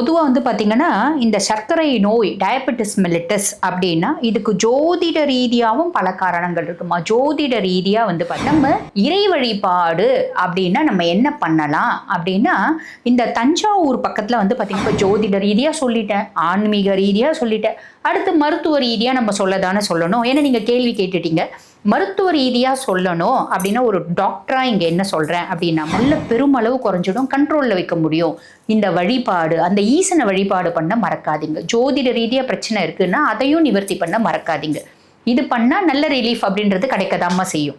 பொதுவாக வந்து பார்த்தீங்கன்னா இந்த சர்க்கரை நோய் டயபெட்டிஸ் மெலிட்டஸ் அப்படின்னா இதுக்கு ஜோதிட ரீதியாகவும் பல காரணங்கள் இருக்குமா? ஜோதிட ரீதியாக வந்து பார்த்தா நம்ம இறை வழிபாடு அப்படின்னா நம்ம என்ன பண்ணலாம்? அப்படின்னா இந்த தஞ்சாவூர் பக்கத்தில் வந்து பார்த்தீங்கன்னா இப்போ ஜோதிட ரீதியாக சொல்லிட்டேன் ஆன்மீக ரீதியாக சொல்லிட்டேன். அடுத்து மருத்துவ ரீதியாக நம்ம சொல்ல தானே சொல்லணும். ஏன்னா நீங்கள் கேள்வி கேட்டுட்டீங்க. மருத்துவ ரீதியாக சொல்லணும் அப்படின்னா ஒரு டாக்டராக இங்கே என்ன சொல்கிறேன் அப்படின்னா நல்ல பெருமளவு குறைஞ்சிடும் கண்ட்ரோலில் வைக்க முடியும். இந்த வழிபாடு அந்த ஈசனை வழிபாடு பண்ண மறக்காதீங்க. ஜோதிட ரீதியாக பிரச்சனை இருக்குன்னா அதையும் நிவர்த்தி பண்ண மறக்காதீங்க. இது பண்ணால் நல்ல ரிலீஃப் அப்படின்றது கிடைக்கதாம்மா செய்யும்.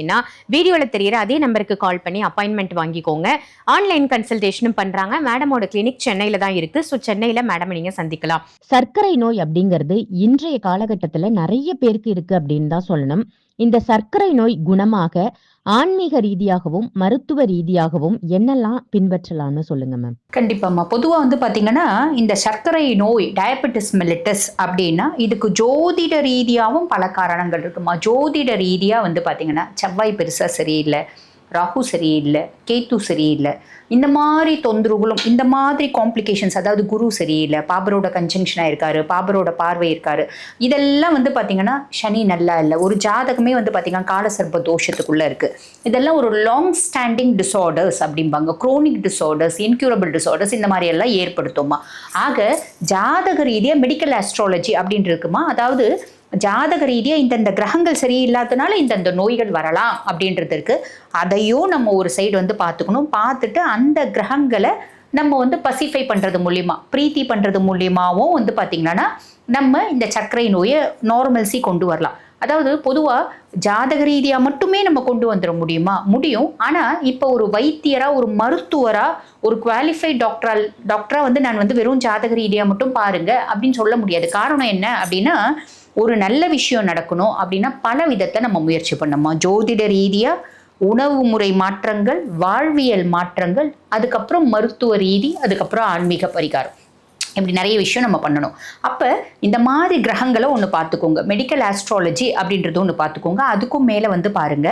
நினைச்சீங்கன்னா வீடியோவில் தெரியிற அதே நம்பருக்கு கால் பண்ணி அப்பாயின்மெண்ட் வாங்கிக்கோங்க. ஆன்லைன் கன்சல்டேஷனும் பண்றாங்க. மேடமோட கிளினிக் சென்னையில தான் இருக்கு. ஸோ சென்னையில மேடம் நீங்க சந்திக்கலாம். சர்க்கரை நோய் அப்படிங்கிறது இன்றைய காலகட்டத்துல நிறைய பேருக்கு இருக்கு அப்படின்னு தான் சொல்லணும். இந்த சர்க்கரை நோய் குணமாக ஆன்மீக ரீதியாகவும் மருத்துவ ரீதியாகவும் என்னெல்லாம் பின்பற்றலாம்னு சொல்லுங்க மேம் கண்டிப்பாம்மா பொதுவாக வந்து பார்த்தீங்கன்னா இந்த சர்க்கரை நோய் டயபெட்டிஸ் மெலிட்டஸ் அப்படின்னா இதுக்கு ஜோதிட ரீதியாகவும் பல காரணங்கள் இருக்குமா? ஜோதிட ரீதியாக வந்து பார்த்தீங்கன்னா செவ்வாய் பெருசாக சரியில்லை. ராகு சரியில்லை கேத்து சரியில்லை இந்த மாதிரி தொந்தரவுகளும் இந்த மாதிரி காம்ப்ளிகேஷன்ஸ் அதாவது குரு சரியில்லை பாபரோட கன்ஜங்ஷனாக இருக்காரு பாபரோட பார்வை இருக்காரு இதெல்லாம் வந்து பார்த்தீங்கன்னா சனி நல்லா இல்லை. ஒரு ஜாதகமே வந்து பார்த்தீங்கன்னா காலசர்ப தோஷத்துக்குள்ளே இருக்குது இதெல்லாம் ஒரு லாங் ஸ்டாண்டிங் டிசார்டர்ஸ் அப்படிம்பாங்க. குரோனிக் டிசார்டர்ஸ் இன்க்யூரபிள் டிசார்டர்ஸ் இந்த மாதிரி எல்லாம் ஏற்படுத்துமா. ஆக ஜாதக ரீதியாக மெடிக்கல் ஆஸ்ட்ராலஜி அப்படின்ட்டு இருக்குமா? அதாவது ஜாதக ரீதியாக இந்தந்த கிரகங்கள் சரியில்லாதனால இந்தந்த நோய்கள் வரலாம் அப்படின்றது இருக்குது அதையும் நம்ம ஒரு சைடு வந்து பார்த்துக்கணும். பார்த்துட்டு அந்த கிரகங்களை நம்ம வந்து பசிஃபை பண்ணுறது மூலியமா பிரீத்தி பண்ணுறது மூலியமாகவும் வந்து பார்த்திங்கன்னா நம்ம இந்த சர்க்கரை நோயை நார்மல்சி கொண்டு வரலாம். அதாவது பொதுவாக ஜாதக ரீதியாக மட்டுமே நம்ம கொண்டு வந்துட முடியுமா? முடியும். ஆனால் இப்போ ஒரு வைத்தியராக ஒரு மருத்துவராக ஒரு குவாலிஃபைட் டாக்டரால் டாக்டராக வந்து நான் வந்து வெறும் ஜாதக ரீதியாக மட்டும் பாருங்க அப்படின்னு சொல்ல முடியாது. காரணம் என்ன அப்படின்னா ஒரு நல்ல விஷயம் நடக்கணும் அப்படின்னா பல விதத்தை நம்ம முயற்சி பண்ணோமா ஜோதிட ரீதியாக உணவு முறை மாற்றங்கள் வாழ்வியல் மாற்றங்கள் அதுக்கப்புறம் மருத்துவ ரீதி அதுக்கப்புறம் ஆன்மீக பரிகாரம். இப்படி நிறைய விஷயம் நம்ம பண்ணணும். அப்போ இந்த மாதிரி கிரகங்களை ஒன்று பார்த்துக்கோங்க. மெடிக்கல் ஆஸ்ட்ராலஜி அப்படின்றது ஒன்று பார்த்துக்கோங்க. அதுக்கும் மேலே வந்து பாருங்க.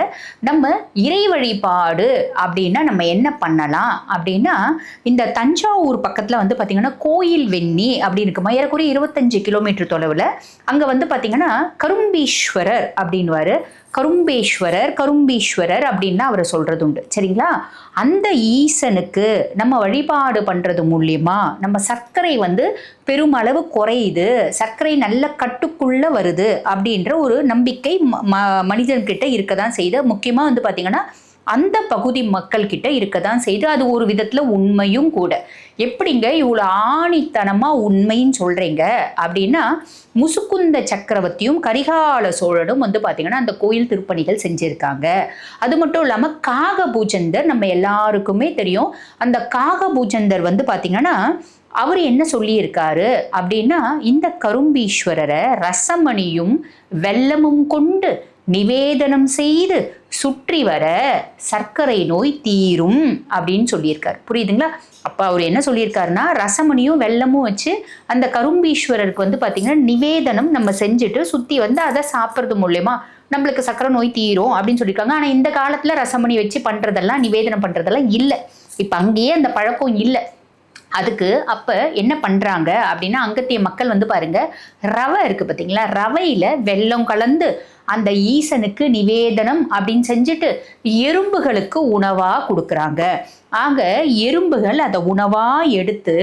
நம்ம இறை வழிபாடு அப்படின்னா நம்ம என்ன பண்ணலாம்? அப்படின்னா இந்த தஞ்சாவூர் பக்கத்தில் வந்து பார்த்திங்கன்னா கோயில் வெண்ணி அப்படின்னு இருக்குமா ஏறக்குறைய இருபத்தஞ்சு கிலோமீட்டர் தொலைவில். அங்கே வந்து பார்த்திங்கன்னா கரும்பீஸ்வரர் அப்படின்வாரு கரும்பேஸ்வரர் கரும்பீஸ்வரர் அப்படின்னு அவரை சொல்கிறது உண்டு. சரிங்களா? அந்த ஈசனுக்கு நம்ம வழிபாடு பண்ணுறது மூலியமா நம்ம சர்க்கரை வந்து பெருமளவு குறையுது சர்க்கரை நல்ல கட்டுக்குள்ளே வருது அப்படின்ற ஒரு நம்பிக்கை ம- ம- மனிதன்கிட்ட இருக்க தான் செய்து முக்கியமாக வந்து பார்த்திங்கன்னா அந்த பகுதி மக்கள்கிட்ட இருக்க தான் செய்து அது ஒரு விதத்தில் உண்மையும் கூட. எப்படிங்க இவ்வளோ ஆணித்தனமாக உண்மைன்னு சொல்கிறீங்க அப்படின்னா முசுக்குந்த சக்கரவர்த்தியும் கரிகால சோழனும் வந்து பார்த்திங்கன்னா அந்த கோயில் திருப்பணிகள் செஞ்சுருக்காங்க. அது மட்டும் இல்லாமல் காகபூஜந்தர் நம்ம எல்லாருக்குமே தெரியும். அந்த காகபூஜந்தர் வந்து பார்த்திங்கன்னா அவர் என்ன சொல்லியிருக்காரு? அப்படின்னா இந்த கரும்பீஸ்வரரை ரசமணியும் வெல்லமும் கொண்டு நிவேதனம் செய்து சுற்றி வர சர்க்கரை நோய் தீரும் அப்படின்னு சொல்லியிருக்கார். புரியுதுங்களா? அப்போ அவர் என்ன சொல்லியிருக்காருன்னா ரசமணியும் வெல்லமும் வச்சு அந்த கரும்பீஸ்வரருக்கு வந்து பார்த்திங்கன்னா நிவேதனம் நம்ம செஞ்சுட்டு சுற்றி வந்து அதை சாப்பிட்றது மூலயமா நம்மளுக்கு சர்க்கரை நோய் தீரும் அப்படின்னு சொல்லியிருக்காங்க. ஆனால் இந்த காலத்தில் ரசமணி வச்சு பண்ணுறதெல்லாம் நிவேதனம் பண்ணுறதெல்லாம் இல்லை. இப்போ அங்கேயே அந்த பழக்கம் இல்லை. அதுக்கு அப்போ என்ன பண்ணுறாங்க அப்படின்னா அங்கத்திய மக்கள் வந்து பாருங்க ரவை இருக்குது பார்த்தீங்களா ரவையில் வெல்லம் கலந்து அந்த ஈசனுக்கு நிவேதனம் அப்படின்னு செஞ்சுட்டு எறும்புகளுக்கு உணவாக கொடுக்குறாங்க. ஆக எறும்புகள் அதை உணவாக எடுத்து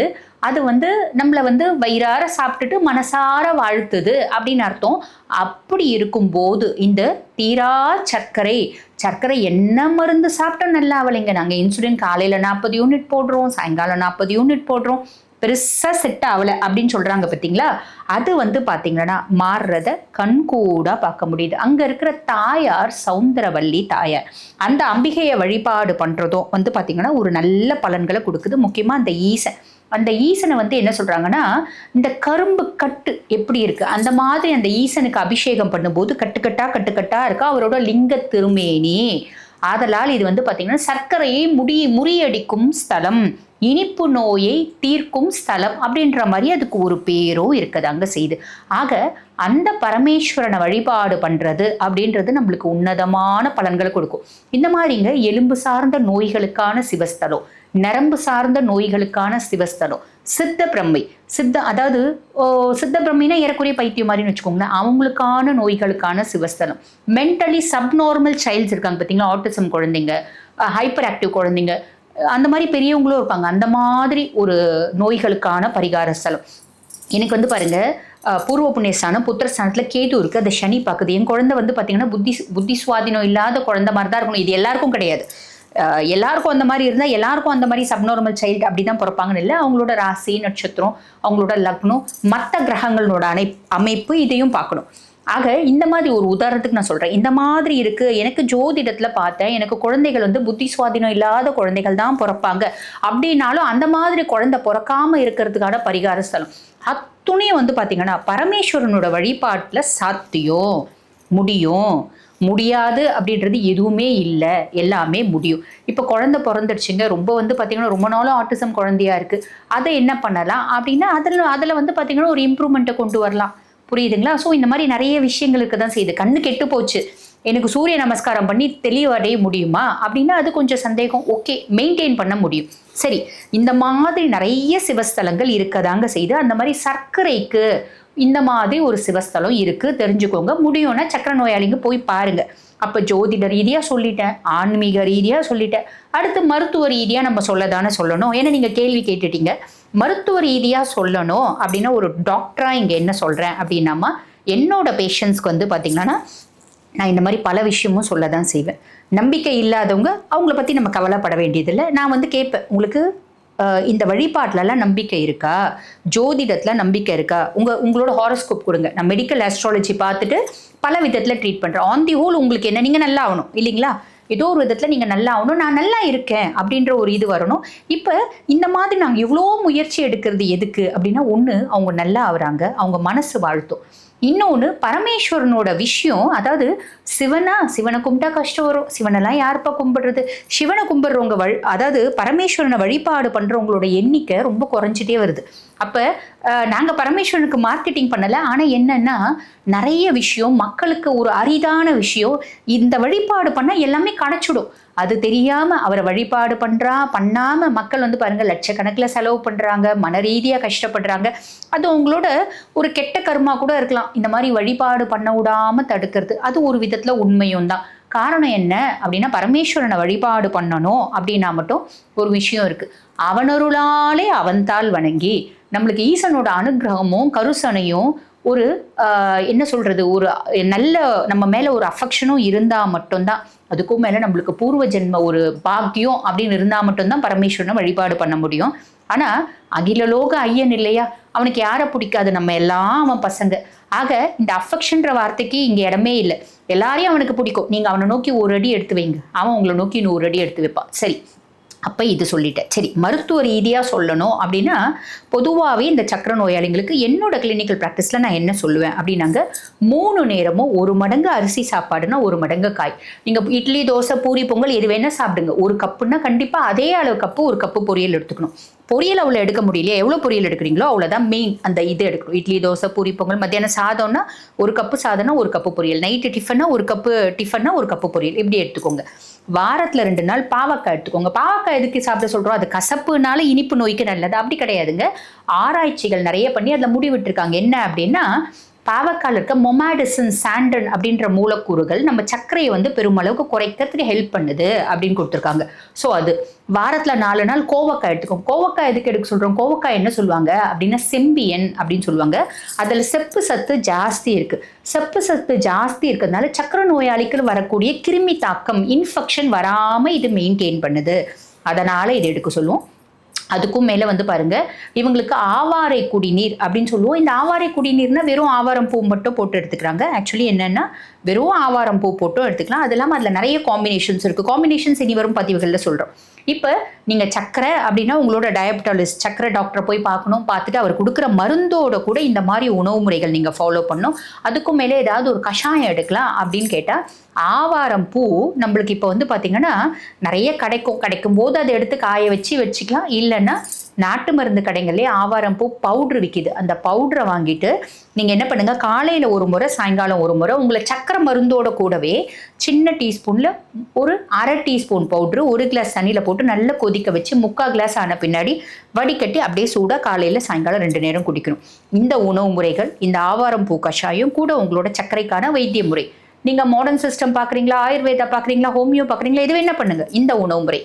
அது வந்து நம்மளை வந்து வயிறார சாப்பிட்டுட்டு மனசார வாழ்த்துது அப்படின்னு அர்த்தம். அப்படி இருக்கும்போது இந்த தீரா சர்க்கரை சர்க்கரை என்ன மருந்து சாப்பிட்டா நல்லா ஆகலைங்க நாங்கள் இன்சுலின் காலையில் நாற்பது யூனிட் போடுறோம் சாயங்காலம் நாற்பது யூனிட் போடுறோம். பெருசாக செட் ஆகலை அப்படின்னு சொல்கிறாங்க பார்த்தீங்களா அது வந்து பார்த்தீங்கன்னா மாறுறத கண்கூடாக பார்க்க முடியுது. அங்கே இருக்கிற தாயார் சவுந்தரவல்லி தாயார். அந்த அம்பிகையை வழிபாடு பண்ணுறதும் வந்து பார்த்தீங்கன்னா ஒரு நல்ல பலன்களை கொடுக்குது. முக்கியமாக அந்த ஈசன். அந்த ஈசனை வந்து என்ன சொல்கிறாங்கன்னா இந்த கரும்பு கட்டு எப்படி இருக்குது அந்த மாதிரி அந்த ஈசனுக்கு அபிஷேகம் பண்ணும்போது கட்டுக்கட்டாக கட்டுக்கட்டாக இருக்கா? அவரோட லிங்க திருமேனி. ஆதலால் இது வந்து பார்த்தீங்கன்னா சர்க்கரையை முடி முறியடிக்கும் ஸ்தலம். இனிப்பு நோயை தீர்க்கும் ஸ்தலம் அப்படின்ற மாதிரி அதுக்கு ஒரு பேரோ இருக்குது அங்கே செய்து. ஆக அந்த பரமேஸ்வரனை வழிபாடு பண்ணுறது அப்படின்றது நம்மளுக்கு உன்னதமான பலன்களை கொடுக்கும். இந்த மாதிரிங்க எலும்பு சார்ந்த நோய்களுக்கான சிவஸ்தலம் நரம்பு சார்ந்த நோய்களுக்கான சிவஸ்தலம் சித்த பிரம்மை சித்த அதாவது ஓ, சித்த பிரம்மைனா ஏறக்குறைய பைத்தியம் மாதிரின்னு வச்சுக்கோங்களேன் அவங்களுக்கான நோய்களுக்கான சிவஸ்தலம். மென்டலி சப்நார்மல் சைல்ட்ஸ் இருக்காங்க பார்த்தீங்களா ஆட்டிசம் குழந்தைங்க ஹைப்பர் ஆக்டிவ் குழந்தைங்க அந்த மாதிரி பெரியவங்களும் இருப்பாங்க. அந்த மாதிரி ஒரு நோய்களுக்கான பரிகார ஸ்தலம். எனக்கு வந்து பாருங்க பூர்வ புண்ணியஸ்தானம் புத்திரஸ்தானத்தில் கேது இருக்குது அந்த சனி பார்க்குது என் குழந்தை வந்து பார்த்தீங்கன்னா புத்தி புத்தி சுவாதினம் இல்லாத குழந்தை மாதிரி தான் இருக்கணும். இது எல்லாருக்கும் கிடையாது. எல்லாருக்கும் அந்த மாதிரி இருந்தால் எல்லாருக்கும் அந்த மாதிரி சப்நார்மல் சைல்டு அப்படி தான் பிறப்பாங்கன்னு இல்லை. அவங்களோட ராசி நட்சத்திரம் அவங்களோட லக்னம் மற்ற கிரகங்களோட அணை அமைப்பு இதையும் பார்க்கணும். ஆக இந்த மாதிரி ஒரு உதாரணத்துக்கு நான் சொல்றேன். இந்த மாதிரி இருக்கு. எனக்கு ஜோதிடத்துல பார்த்தேன். எனக்கு குழந்தைகள் வந்து புத்தி சுவாதீனம் இல்லாத குழந்தைகள் தான் பிறப்பாங்க. அப்படின்னாலும் அந்த மாதிரி குழந்தை பிறக்காம இருக்கிறதுக்கான பரிகார ஸ்தலம். அத்துணையும் வந்து பாத்தீங்கன்னா பரமேஸ்வரனோட வழிபாட்டுல சாத்தியம் முடியும் முடியாது அப்படின்றது எதுவுமே இல்லை. எல்லாமே முடியும். இப்போ குழந்தை பிறந்துடுச்சுங்க. ரொம்ப வந்து பார்த்தீங்கன்னா ரொம்ப நாளும் ஆட்டிசம் குழந்தையா இருக்கு. அதை என்ன பண்ணலாம் அப்படின்னா அதில் அதில் வந்து பார்த்தீங்கன்னா ஒரு இம்ப்ரூவ்மெண்ட்டை கொண்டு வரலாம். புரியுதுங்களா? ஸோ இந்த மாதிரி நிறைய விஷயங்களுக்கு தான் செய்யுது. கண்ணு கெட்டு போச்சு. எனக்கு சூரிய நமஸ்காரம் பண்ணி தெளிவடைய முடியுமா? அப்படின்னா அது கொஞ்சம் சந்தேகம். ஓகே மெயின்டைன் பண்ண முடியும். சரி இந்த மாதிரி நிறைய சிவஸ்தலங்கள் இருக்கதாங்க செய்து அந்த மாதிரி சர்க்கரைக்கு இந்த மாதிரி ஒரு சிவஸ்தலம் இருக்குது தெரிஞ்சுக்கோங்க. முடியும்னா சக்கர நோயாளிங்க போய் பாருங்கள் அப்போ ஜோதிட ரீதியாக சொல்லிட்டேன் ஆன்மீக ரீதியாக சொல்லிட்டேன். அடுத்து மருத்துவ ரீதியாக நம்ம சொல்ல தானே சொல்லணும். ஏன்னா நீங்கள் கேள்வி கேட்டுட்டீங்க. மருத்துவ ரீதியாக சொல்லணும் அப்படின்னா ஒரு டாக்டராக இங்கே என்ன சொல்கிறேன் அப்படின்னாமா என்னோட பேஷண்ட்ஸ்க்கு வந்து பார்த்திங்கன்னா நான் இந்த மாதிரி பல விஷயமும் சொல்ல தான் செய்வேன். நம்பிக்கை இல்லாதவங்க அவங்கள பற்றி நம்ம கவலைப்பட வேண்டியதில்லை. நான் வந்து கேட்பேன் உங்களுக்கு இந்த வழிபாட்டிலலாம் நம்பிக்கை இருக்கா? ஜோதிடத்தில் நம்பிக்கை இருக்கா? உங்கள் உங்களோட ஹாரோஸ்கோப் கொடுங்க. நான் மெடிக்கல் ஆஸ்ட்ராலஜி பார்த்துட்டு பல விதத்தில் ட்ரீட் பண்ணுறேன் ஆன் தி ஹோல் உங்களுக்கு என்ன நீங்கள் நல்லா ஆகணும் இல்லைங்களா? ஏதோ ஒரு விதத்தில் நீங்கள் நல்லா ஆகணும் நான் நல்லா இருக்கேன் அப்படின்ற ஒரு இது வரணும். இப்போ இந்த மாதிரி நாங்கள் இவ்வளோ முயற்சி எடுக்கிறது எதுக்கு அப்படின்னா ஒன்று அவங்க நல்லா ஆகுறாங்க அவங்க மனசு வாழ்த்தும். இன்னொன்று பரமேஸ்வரனோட விஷயம் அதாவது சிவனா சிவனை கும்பிட்டா கஷ்டம் வரும். சிவனெல்லாம் யாருப்பா கும்பிடுறது? சிவனை கும்பிடுறவங்க வழி அதாவது பரமேஸ்வரனை வழிபாடு பண்ணுறவங்களோட எண்ணிக்கை ரொம்ப குறைஞ்சிட்டே வருது. அப்போ நாங்கள் பரமேஸ்வரனுக்கு மார்க்கெட்டிங் பண்ணலை. ஆனால் என்னன்னா நிறைய விஷயம் மக்களுக்கு ஒரு அரிதான விஷயம் இந்த வழிபாடு பண்ணால் எல்லாமே கிடச்சிடும். அது தெரியாமல் அவரை வழிபாடு பண்ணுறா பண்ணாமல் மக்கள் வந்து பாருங்கள் லட்சக்கணக்கில் செலவு பண்ணுறாங்க மன ரீதியாக கஷ்டப்படுறாங்க. அது உங்களோட ஒரு கெட்ட கர்மா கூட இருக்கலாம். இந்த மாதிரி வழிபாடு பண்ண விடாமல் தடுக்கிறது அது ஒரு விதத்தில் உண்மையும் தான். காரணம் என்ன அப்படின்னா பரமேஸ்வரனை வழிபாடு பண்ணணும் அப்படின்னா மட்டும் ஒரு விஷயம் இருக்கு. அவனருளாலே அவன்தாள் வணங்கி நம்மளுக்கு ஈசனோட அனுகிரகமும் கருசனையும் ஒரு என்ன சொல்றது ஒரு நல்ல நம்ம மேல ஒரு அஃபெக்ஷனும் இருந்தா மட்டும்தான். அதுக்கும் மேல நம்மளுக்கு பூர்வ ஜென்ம ஒரு பாக்கியம் அப்படின்னு இருந்தா மட்டும்தான் பரமேஸ்வரனை வழிபாடு பண்ண முடியும். ஆனா அகிலலோக ஐயன் இல்லையா? அவனுக்கு யாரை பிடிக்காது? நம்ம எல்லாம் அவன் பசங்க. ஆக இந்த அஃபெக்ஷன்ற வார்த்தைக்கு இங்க இடமே இல்லை. எல்லாரையும் அவனுக்கு பிடிக்கும். நீங்க அவனை நோக்கி ஒரு அடி எடுத்து வைங்க. அவன் உங்களை நோக்கி நூறு அடி எடுத்து வைப்பான். சரி. அப்போ இது சொல்லிட்டேன். சரி மருத்துவ ரீதியாக சொல்லணும் அப்படின்னா பொதுவாகவே இந்த சக்கர நோயாளிங்களுக்கு என்னோட கிளினிக்கல் ப்ராக்டிஸில் நான் என்ன சொல்லுவேன் அப்படின்னாங்க மூணு நேரமும் ஒரு மடங்கு அரிசி சாப்பாடுனா ஒரு மடங்கு காய். நீங்கள் இட்லி தோசை பூரி பொங்கல் எது வேணால் சாப்பிடுங்க. ஒரு கப்புன்னா கண்டிப்பாக அதே அளவு கப்பு ஒரு கப்பு பொரியல் எடுத்துக்கணும். பொரியல் அவ்வளோ எடுக்க முடியலையே. எவ்வளோ பொரியல் எடுக்கிறீங்களோ அவ்வளோதான் மெயின் அந்த இது எடுக்கணும். இட்லி தோசை பூரி பொங்கல் மத்தியானம் சாதம்னா ஒரு கப்பு சாதம்னா ஒரு கப்பு பொரியல். நைட்டு டிஃபன்னா ஒரு கப்பு டிஃபன்னா ஒரு கப்பு பொரியல். இப்படி எடுத்துக்கோங்க. வாரத்தில் ரெண்டு நாள் பாவக்காய் எடுத்துக்கோங்க. பாவக்காய் எதுக்கு சாப்பிட சொல்கிறோம் அது கசப்புனால இனிப்பு நோய்க்கு நல்லது. அப்படி கிடையாதுங்க. ஆராய்ச்சிகள் நிறைய பண்ணி அதில் முடிவிட்டிருக்காங்க என்ன அப்படின்னா பாவக்கால் இருக்க மொமாடிசன் சாண்டன் அப்படின்ற மூலக்கூறுகள் நம்ம சர்க்கரையை வந்து பெருமளவுக்கு குறைக்கிறதுக்கு ஹெல்ப் பண்ணுது அப்படின்னு கொடுத்துருக்காங்க. ஸோ அது வாரத்தில் நாலு நாள் கோவக்காய் எடுத்துக்கோம். கோவக்காய் எதுக்கு எடுக்க சொல்கிறோம் கோவக்காய் என்ன சொல்லுவாங்க? அப்படின்னா செம்பியன் அப்படின்னு சொல்லுவாங்க. அதில் செப்பு சத்து ஜாஸ்தி இருக்குது செப்பு சத்து ஜாஸ்தி இருக்கிறதுனால சக்கரை நோயாளிகள் வரக்கூடிய கிருமி தாக்கம் இன்ஃபெக்ஷன் வராமல் இது மெயின்டைன் பண்ணுது. அதனால் இதை எடுக்க சொல்லுவோம். அதுக்கும் மேலே வந்து பாருங்க இவங்களுக்கு ஆவாரை குடிநீர் அப்படின்னு சொல்லுவோம். இந்த ஆவாரை குடிநீர்னா வெறும் ஆவாரம் பூ மட்டும் போட்டு எடுத்துக்கிறாங்க. ஆக்சுவலி என்னென்னா வெறும் ஆவாரம் பூ போட்டும் எடுத்துக்கலாம். அது இல்லாமல் அதில் நிறைய காம்பினேஷன்ஸ் இருக்குது காம்பினேஷன்ஸ் இனி வரும் பதிவுகளில் சொல்கிறோம் இப்போ நீங்கள் சக்கரை அப்படின்னா உங்களோட டயபெட்டாலிஸ்ட் சக்கரை டாக்டரை போய் பார்க்கணும் பார்த்துட்டு அவர் கொடுக்குற மருந்தோட கூட இந்த மாதிரி உணவு முறைகள் நீங்கள் ஃபாலோ பண்ணணும். அதுக்கும் மேலே ஏதாவது ஒரு கஷாயம் எடுக்கலாம் அப்படின்னு கேட்டால் ஆவாரம் பூ நம்மளுக்கு இப்போ வந்து பார்த்திங்கன்னா நிறைய கிடைக்கும். கிடைக்கும் போது அதை எடுத்து காய வச்சு வச்சுக்கலாம். இல்லைன்னா நாட்டு மருந்து கடைகள்லேயே ஆவாரம் பூ பவுட்ரு விற்கிது அந்த பவுடரை வாங்கிட்டு நீங்கள் என்ன பண்ணுங்கள் காலையில் ஒரு முறை சாயங்காலம் ஒரு முறை உங்களை சக்கரை மருந்தோட கூடவே சின்ன டீஸ்பூனில் ஒரு அரை டீஸ்பூன் பவுட்ரு ஒரு கிளாஸ் தண்ணியில் போட்டு நல்லா கொதிக்க வச்சு முக்கால் கிளாஸ் ஆன பின்னாடி வடிகட்டி அப்படியே சூடாக காலையில் சாயங்காலம் ரெண்டு நேரம் குடிக்கணும். இந்த உணவு முறைகள் இந்த ஆவாரம் பூ கஷாயம் கூட உங்களோட சர்க்கரைக்கான வைத்திய முறை. நீங்கள் மாடர்ன் சிஸ்டம் பார்க்குறீங்களா ஆயுர்வேதா பார்க்குறீங்களா ஹோமியோ பார்க்குறீங்களா இது என்ன பண்ணுங்கள் இந்த உணவு முறை.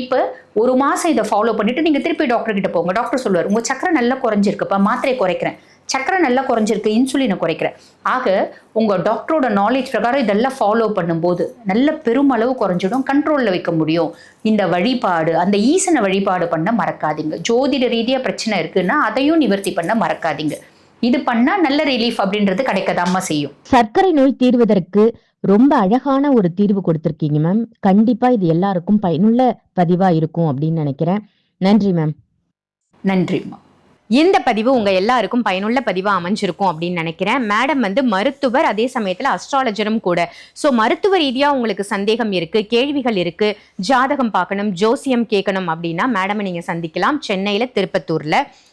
இப்போ ஒரு மாதம் இதை ஃபாலோ பண்ணிவிட்டு நீங்கள் திருப்பி டாக்டர் கிட்ட போங்க. டாக்டர் சொல்லுவார் உங்கள் சக்கரை நல்லா குறைஞ்சிருக்குப்பா மாத்திரை குறைக்கிறேன். சக்கரை நல்லா குறைஞ்சிருக்கு இன்சுலினை குறைக்கிறேன். ஆக உங்கள் டாக்டரோட நாலேஜ் பிரகாரம் இதெல்லாம் ஃபாலோ பண்ணும்போது நல்ல பெருமளவு குறைஞ்சிடும் கண்ட்ரோலில் வைக்க முடியும். இந்த வழிபாடு அந்த ஈசனை வழிபாடு பண்ண மறக்காதீங்க. ஜோதிட ரீதியாக பிரச்சனை இருக்குன்னா அதையும் நிவர்த்தி பண்ண மறக்காதீங்க. இது பண்ணால் நல்ல ரிலீஃப் அப்படின்றது கிடைக்கதாம்மா செய்யும். சர்க்கரை நோய் தீர்வதற்கு ரொம்ப அழகான ஒரு தீர்வு கொடுத்துருக்கீங்க மேம் கண்டிப்பா இது எல்லாருக்கும் பயனுள்ள பதிவா இருக்கும் அப்படின்னு நினைக்கிறேன். நன்றி மேம் நன்றிம்மா இந்த பதிவு உங்க எல்லாருக்கும் பயனுள்ள பதிவா அமைஞ்சிருக்கும் அப்படின்னு நினைக்கிறேன். மேடம் வந்து மருத்துவர் அதே சமயத்துல அஸ்ட்ராலஜரும் கூட. ஸோ மருத்துவ ரீதியா உங்களுக்கு சந்தேகம் இருக்கு கேள்விகள் இருக்கு ஜாதகம் பார்க்கணும் ஜோசியம் கேட்கணும் அப்படின்னா மேடமை நீங்க சந்திக்கலாம். சென்னையில திருப்பத்தூர்ல.